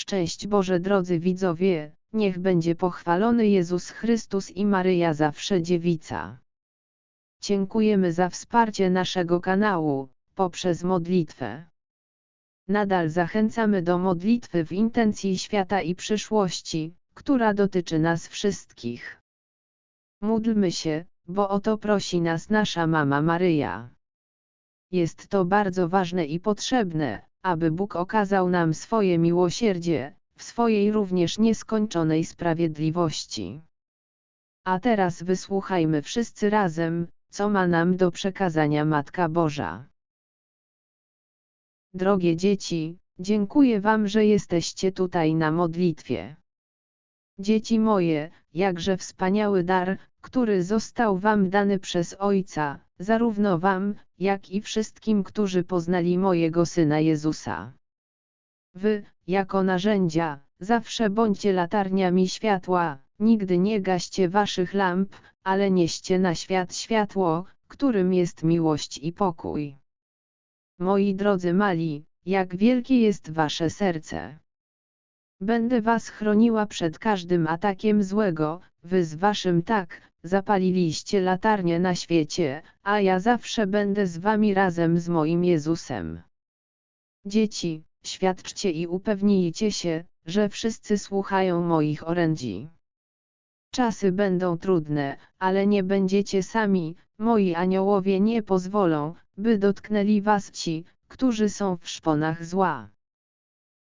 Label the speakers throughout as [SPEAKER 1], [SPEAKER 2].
[SPEAKER 1] Szczęść Boże drodzy widzowie, niech będzie pochwalony Jezus Chrystus i Maryja zawsze dziewica. Dziękujemy za wsparcie naszego kanału, poprzez modlitwę. Nadal zachęcamy do modlitwy w intencji świata i przyszłości, która dotyczy nas wszystkich. Módlmy się, bo o to prosi nas nasza mama Maryja. Jest to bardzo ważne i potrzebne, aby Bóg okazał nam swoje miłosierdzie, w swojej również nieskończonej sprawiedliwości. A teraz wysłuchajmy wszyscy razem, co ma nam do przekazania Matka Boża. Drogie dzieci, dziękuję Wam, że jesteście tutaj na modlitwie. Dzieci moje, jakże wspaniały dar, który został Wam dany przez Ojca, zarówno Wam, jak i wszystkim, którzy poznali mojego Syna Jezusa. Wy, jako narzędzia, zawsze bądźcie latarniami światła, nigdy nie gaście Waszych lamp, ale nieście na świat światło, którym jest miłość i pokój. Moi drodzy mali, jak wielkie jest Wasze serce. Będę was chroniła przed każdym atakiem złego, wy z waszym tak, zapaliliście latarnię na świecie, a ja zawsze będę z wami razem z moim Jezusem. Dzieci, świadczcie i upewnijcie się, że wszyscy słuchają moich orędzi. Czasy będą trudne, ale nie będziecie sami, moi aniołowie nie pozwolą, by dotknęli was ci, którzy są w szponach zła.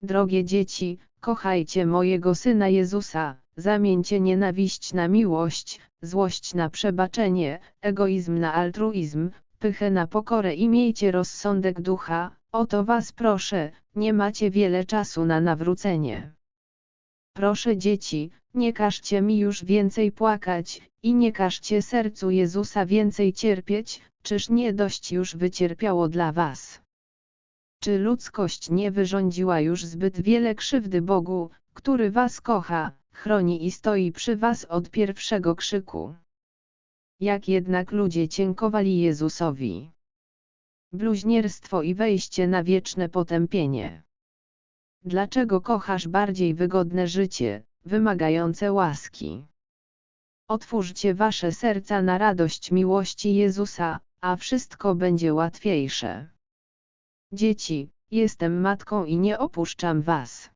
[SPEAKER 1] Drogie dzieci, kochajcie mojego Syna Jezusa, zamieńcie nienawiść na miłość, złość na przebaczenie, egoizm na altruizm, pychę na pokorę i miejcie rozsądek ducha, o to was proszę, nie macie wiele czasu na nawrócenie. Proszę dzieci, nie każcie mi już więcej płakać, i nie każcie sercu Jezusa więcej cierpieć, czyż nie dość już wycierpiało dla was. Czy ludzkość nie wyrządziła już zbyt wiele krzywdy Bogu, który was kocha, chroni i stoi przy was od pierwszego krzyku? Jak jednak ludzie dziękowali Jezusowi. Bluźnierstwo i wejście na wieczne potępienie. Dlaczego kochasz bardziej wygodne życie, wymagające łaski? Otwórzcie wasze serca na radość miłości Jezusa, a wszystko będzie łatwiejsze. Dzieci, jestem matką i nie opuszczam was.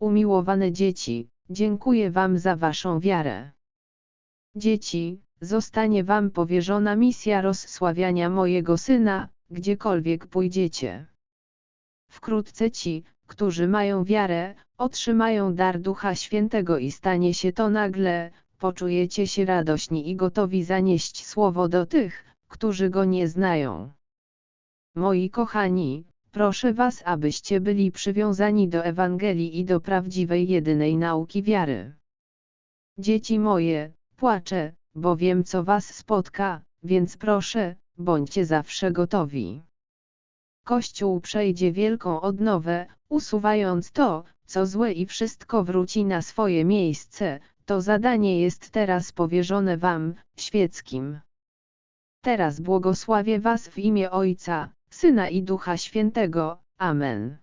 [SPEAKER 1] Umiłowane dzieci, dziękuję wam za waszą wiarę. Dzieci, zostanie wam powierzona misja rozsławiania mojego syna, gdziekolwiek pójdziecie. Wkrótce ci, którzy mają wiarę, otrzymają dar Ducha Świętego i stanie się to nagle, poczujecie się radośni i gotowi zanieść słowo do tych, którzy go nie znają. Moi kochani, proszę was abyście byli przywiązani do Ewangelii i do prawdziwej jedynej nauki wiary. Dzieci moje, płaczę, bo wiem co was spotka, więc proszę, bądźcie zawsze gotowi. Kościół przejdzie wielką odnowę, usuwając to, co złe i wszystko wróci na swoje miejsce, to zadanie jest teraz powierzone wam, świeckim. Teraz błogosławię was w imię Ojca, Syna i Ducha Świętego. Amen.